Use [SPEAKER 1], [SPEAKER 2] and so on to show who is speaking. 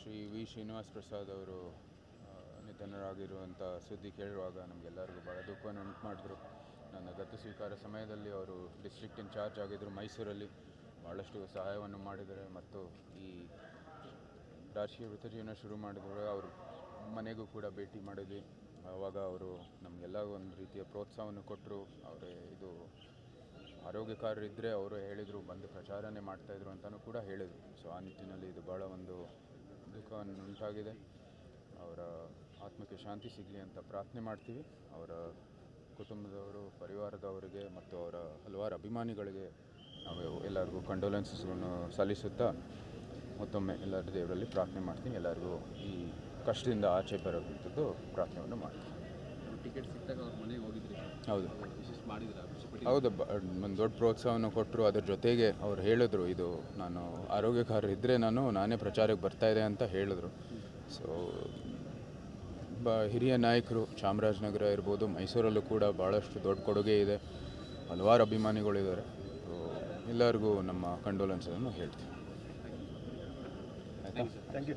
[SPEAKER 1] Shri V. Srinivas Prasad ಅವರು ನಿಧನರಾಗಿರುವಂಥ ಸುದ್ದಿ ಕೇಳುವಾಗ ನಮಗೆಲ್ಲರಿಗೂ ಭಾಳ ದುಃಖವನ್ನು ಉಂಟು ಮಾಡಿದ್ರು ನನ್ನ ದತ್ತು ಸ್ವೀಕಾರ ಸಮಯದಲ್ಲಿ ಅವರು ಡಿಸ್ಟ್ರಿಕ್ಟ್ ಇನ್ಚಾರ್ಜ್ ಆಗಿದ್ದರು ಮೈಸೂರಲ್ಲಿ. ಭಾಳಷ್ಟು ಸಹಾಯವನ್ನು ಮಾಡಿದ್ದಾರೆ ಮತ್ತು ಈ ರಾಜಕೀಯ ವೃತ್ತಜೀವನ ಶುರು ಮಾಡಿದ್ರು ಅವರು ಮನೆಗೂ ಕೂಡ ಭೇಟಿ ಮಾಡಿದ್ವಿ. ಆವಾಗ ಅವರು ನಮಗೆಲ್ಲ ಒಂದು ರೀತಿಯ ಪ್ರೋತ್ಸಾಹವನ್ನು ಕೊಟ್ಟರು. ಅವರೇ ಆರೋಗ್ಯಕಾರರಿದ್ದರೆ ಅವರು ಹೇಳಿದರು, ಬಂದು ಪ್ರಚಾರನೇ ಮಾಡ್ತಾಯಿದ್ರು ಅಂತಲೂ ಕೂಡ ಹೇಳಿದರು. ಸೊ ಆ ನಿಟ್ಟಿನಲ್ಲಿ ಇದು ಭಾಳ ಒಂದು ದುಃಖವನ್ನು ಉಂಟಾಗಿದೆ. ಅವರ ಆತ್ಮಕ್ಕೆ ಶಾಂತಿ ಸಿಗಲಿ ಅಂತ ಪ್ರಾರ್ಥನೆ ಮಾಡ್ತೀವಿ. ಅವರ ಕುಟುಂಬದವರು, ಪರಿವಾರದವರಿಗೆ ಮತ್ತು ಅವರ ಹಲವಾರು ಅಭಿಮಾನಿಗಳಿಗೆ ನಾವು ಎಲ್ಲರಿಗೂ ಕಂಡೋಲೆನ್ಸಸ್ಗಳನ್ನು ಸಲ್ಲಿಸುತ್ತಾ ಮತ್ತೊಮ್ಮೆ ಎಲ್ಲರ ದೇವರಲ್ಲಿ ಪ್ರಾರ್ಥನೆ ಮಾಡ್ತೀನಿ ಎಲ್ಲರಿಗೂ ಈ ಕಷ್ಟದಿಂದ ಆಚೆ ಬರೋಕ್ಕಂಥದ್ದು ಪ್ರಾರ್ಥನೆಯನ್ನು ಮಾಡ್ತೀನಿ
[SPEAKER 2] ಟಿಕೆಟ್ ಸಿಕ್ಕಾಗ ಅವ್ರ ಮನೆಗೆ ಹೋಗಿದ್ರಿ
[SPEAKER 1] ಹೌದು. ಹೌದು ಬ- ಒಂದು ದೊಡ್ಡ ಪ್ರೋತ್ಸಾಹವನ್ನು ಕೊಟ್ಟರು. ಅದ್ರ ಜೊತೆಗೆ ಅವ್ರು ಹೇಳಿದ್ರು ಇದು ನಾನು ಆರೋಗ್ಯಕಾರ ಇದ್ದರೆ ನಾನು ನಾನೇ ಪ್ರಚಾರಕ್ಕೆ ಬರ್ತಾ ಇದೆ ಅಂತ ಹೇಳಿದ್ರು. ಸೊ ಬ ಹಿರಿಯ ನಾಯಕರು ಚಾಮರಾಜನಗರ ಇರ್ಬೋದು ಮೈಸೂರಲ್ಲೂ ಕೂಡ ಭಾಳಷ್ಟು ದೊಡ್ಡ ಕೊಡುಗೆ ಇದೆ. ಹಲವಾರು ಅಭಿಮಾನಿಗಳಿದ್ದಾರೆ. ಸೊ ಎಲ್ಲರಿಗೂ ನಮ್ಮ ಕಂಡೋಲೆನ್ಸನ್ನು ಹೇಳ್ತೀವಿ ಆಯಿತಾ?
[SPEAKER 3] Thank you